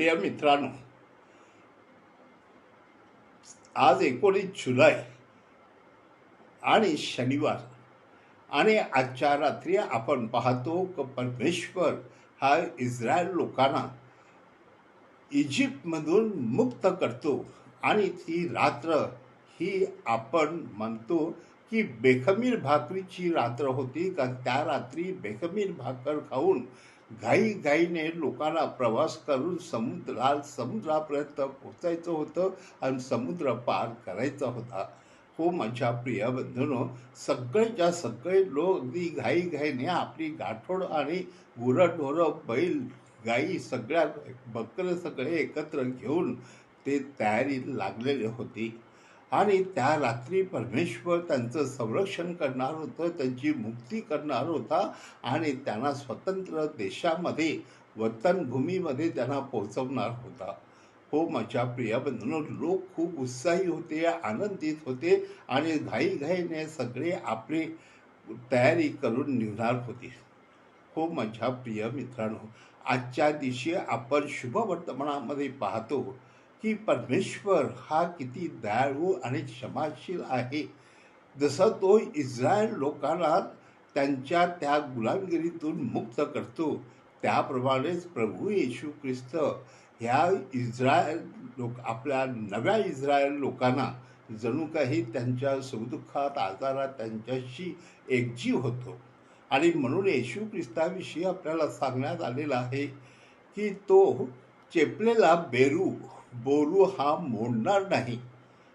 प्रिय मित्रांनो आज एकोणीस जुलै आणि शनिवार आणि आजच्या रात्री आपण पाहतो की परमेश्वर हा इस्रायल लोकांना इजिप्तमधून मुक्त करतो आणि ती रात्र ही आपण म्हणतो की बेखमीर भाकरीची रात्र होती. का त्या रात्री बेखमीर भाकर खाऊन घाई घाईने लोकांना प्रवास करून समुद्रा समुद्रापर्यंत पोचायचं होतं आणि समुद्र पार करायचा होता. हो माझ्या प्रिय बंधूनो सगळेच्या सगळे लोक अगदी घाई घाईने आपली गाठोड आणि गुरंढोरं बैल गाई सगळ्या बकरं सगळे एकत्र घेऊन ते तयारी लागलेले होती. आणि त्या रात्री परमेश्वर त्यांचं संरक्षण करणार होतं त्यांची मुक्ती करणार होता आणि त्यांना स्वतंत्र देशामध्ये वतनभूमीमध्ये त्यांना पोहोचवणार होता. हो माझ्या प्रिया बंधूंनो लोक खूप उत्साही होते आनंदित होते आणि घाईघाईने सगळे आपली तयारी करून निघणार होते. हो माझ्या प्रिय मित्रांनो आजच्या दिवशी आपण शुभ वर्तमानामध्ये पाहतो की परमेश्वर हा किती दयाळू आणि क्षमाशील आहे. जसं तो इस्रायल लोकांना त्यांच्या त्या गुलामगिरीतून मुक्त करतो त्याप्रमाणेच प्रभू येशू ख्रिस्त ह्या इस्रायल लोक आपल्या नव्या इस्रायल लोकांना जणू काही त्यांच्या सुखदुःखात आजारात त्यांच्याशी एकजीव होतो. आणि म्हणून येशू ख्रिस्ताविषयी आपल्याला सांगण्यात आलेलं आहे की तो चेपलेला बेरू बोलू हा मोडणार नाही.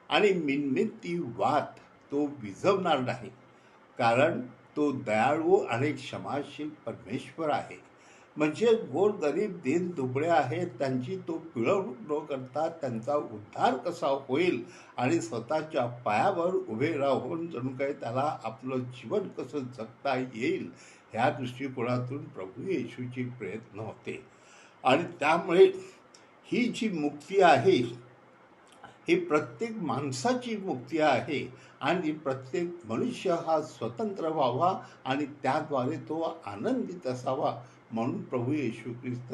आणि मिनमिनती वात तो विझवणार नाही. कारण तो दयाळू आणि क्षमाशील परमेश्वर आहे. म्हणजे गोर गरीब दिन दुबळे आहेत त्यांची तो पिळवणूक न करता त्यांचा उद्धार कसा होईल आणि स्वतःच्या पायावर उभे राहून जणू काही त्याला आपलं जीवन कसं जगता येईल ह्या दृष्टिकोनातून प्रभू येशूचे प्रयत्न होते. आणि त्यामुळे ही जी मुक्ती आहे ही प्रत्येक माणसाची मुक्ती आहे आणि प्रत्येक मनुष्य हा स्वतंत्र व्हावा आणि त्याद्वारे तो आनंदित असावा म्हणून प्रभू येशू ख्रिस्त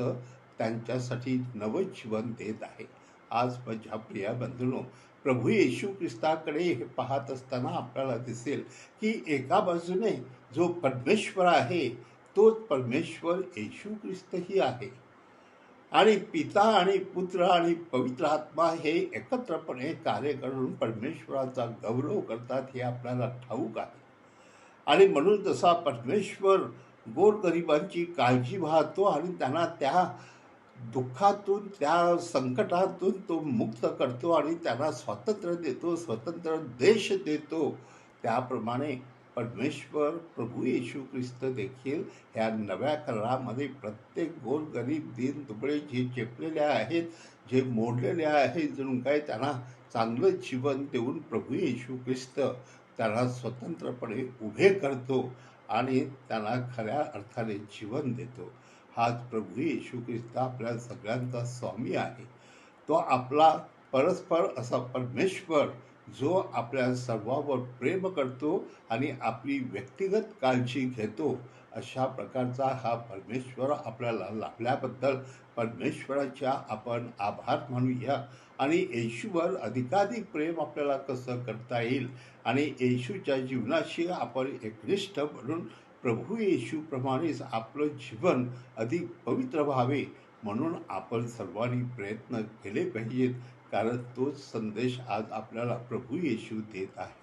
त्यांच्यासाठी नवं जीवन देत आहे. आज माझ्या प्रिया बंधुनो प्रभू येशू ख्रिस्ताकडे हे पाहत असताना आपल्याला दिसेल की एका बाजूने जो परमेश्वर आहे तोच परमेश्वर येशू ख्रिस्तही आहे. आणि पिता आणि पुत्र आणि पवित्र आत्मा हे एकत्रपणे कार्य करून परमेश्वराचा गौरव करतात हे आपल्याला ठाऊक आहे. आणि म्हणून जसा परमेश्वर गोरगरिबांची काळजी वाहतो आणि त्यांना त्या दुःखातून त्या संकटातून तो मुक्त करतो आणि त्यांना स्वातंत्र्य देतो स्वतंत्र देश देतो त्याप्रमाणे परमेश्वर प्रभू येशू ख्रिस्त देखील ह्या नव्या करारामध्ये प्रत्येक गोर गरीब दिन दुबळे जे चेपलेले आहेत जे मोडलेले आहेत जणू काय त्यांना चांगलं जीवन देऊन प्रभू येशू ख्रिस्त त्यांना स्वतंत्रपणे उभे करतो आणि त्यांना खऱ्या अर्थाने जीवन देतो. हाच प्रभू येशू ख्रिस्त आपल्या सगळ्यांचा स्वामी आहे. तो आपला परस्पर असा परमेश्वर जो आपल्या सर्वावर प्रेम करतो आणि आपली व्यक्तिगत काळजी घेतो अशा प्रकारचा हा परमेश्वर आपल्याला लाभल्याबद्दल परमेश्वराच्या आपण आभार मानूया आणि येशूवर अधिकाधिक प्रेम आपल्याला कसं करता येईल आणि येशूच्या जीवनाशी आपण एकनिष्ठ म्हणून प्रभू येशूप्रमाणेच आपलं जीवन अधिक पवित्र व्हावे म्हणून आपण सर्वांनी प्रयत्न केले पाहिजेत कारण तोच संदेश आज आपल्याला प्रभू येशू देत आहे.